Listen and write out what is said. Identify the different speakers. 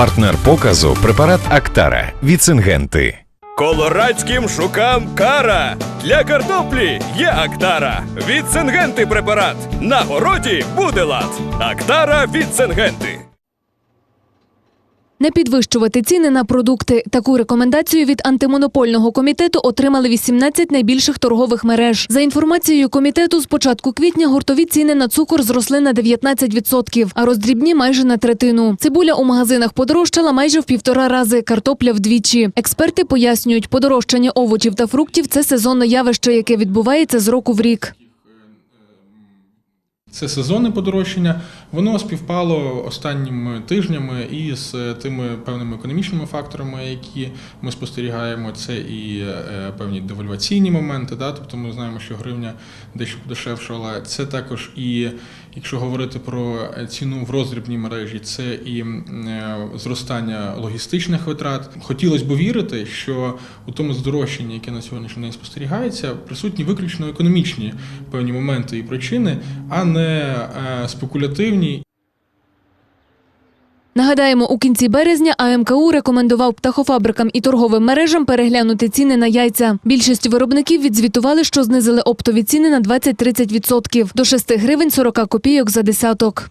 Speaker 1: Партнер показу препарат Актара від Сингенти.
Speaker 2: Колорадським шукам кара. Для картоплі є Актара. Від Сенгенти препарат. На городі буде лад. Актара від Сенгенти.
Speaker 3: Не підвищувати ціни на продукти. Таку рекомендацію від антимонопольного комітету отримали 18 найбільших торгових мереж. За інформацією комітету, з початку квітня гуртові ціни на цукор зросли на 19%, а роздрібні майже на третину. Цибуля у магазинах подорожчала майже в півтора рази, картопля вдвічі. Експерти пояснюють, подорожчання овочів та фруктів це сезонне явище, яке відбувається з року в рік.
Speaker 4: Це сезонне подорожчання. Воно співпало останніми тижнями і з тими певними економічними факторами, які ми спостерігаємо. Це і е, певні девальваційні моменти. Да? Тобто ми знаємо, що гривня дещо подешевшала. Це також і, якщо говорити про ціну в роздрібній мережі, це і е, зростання логістичних витрат. Хотілося б вірити, що у тому здорожчанні, яке на сьогоднішній день спостерігається, присутні виключно економічні певні моменти і причини, а не е, спекулятивні
Speaker 3: Нагадаємо, у кінці березня АМКУ рекомендував птахофабрикам і торговим мережам переглянути ціни на яйця. Більшість виробників відзвітували, що знизили оптові ціни на 20-30% – до 6 гривень 40 копійок за десяток.